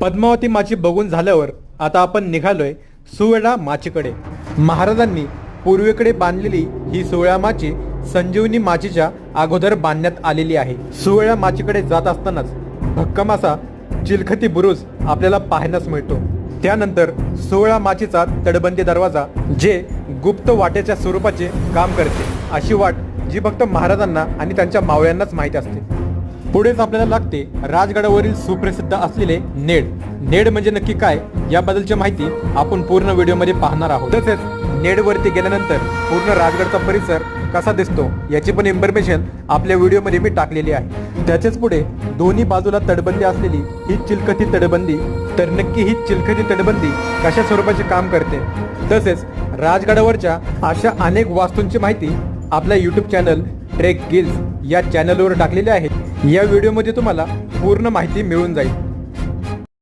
पद्मावती माची बघून झाल्यावर आता आपण निघालोय सुवेळा माचीकडे. महाराजांनी पूर्वेकडे बांधलेली ही सोळा माची संजीवनी माचीच्या अगोदर बांधण्यात आलेली आहे. सुवेळा माचीकडे जात असतानाच भक्कम असा चिलखती बुरुज आपल्याला पाहण्यास मिळतो. त्यानंतर सोळा माचीचा तडबंदी दरवाजा जे गुप्त वाटेच्या स्वरूपाचे काम करते अशी वाट जी फक्त महाराजांना आणि त्यांच्या मावळ्यांनाच माहीत असते. पुढेच आपल्याला लागते राजगडावरील सुप्रसिद्ध असलेले नेड. नेड म्हणजे नक्की काय? याबद्दलची माहिती आपण पूर्ण व्हिडिओमध्ये पाहणार आहोत. तसेच नेडवरती गेल्यानंतर पूर्ण राजगडचा परिसर कसा दिसतो याची पण इन्फॉर्मेशन आपल्या व्हिडिओमध्ये मी टाकलेली आहे. त्याच्याच पुढे दोन्ही बाजूला तटबंदी असलेली ही चिलखती तटबंदी तर नक्की ही चिलखती तटबंदी कशा स्वरूपाचे काम करते? तसेच राजगडावरच्या अशा अनेक वास्तूंची माहिती आपल्या यूट्यूब चॅनल ट्रेक गिल्स या चॅनलवर टाकलेली आहे. या व्हिडिओमध्ये तुम्हाला पूर्ण माहिती मिळून जाईल.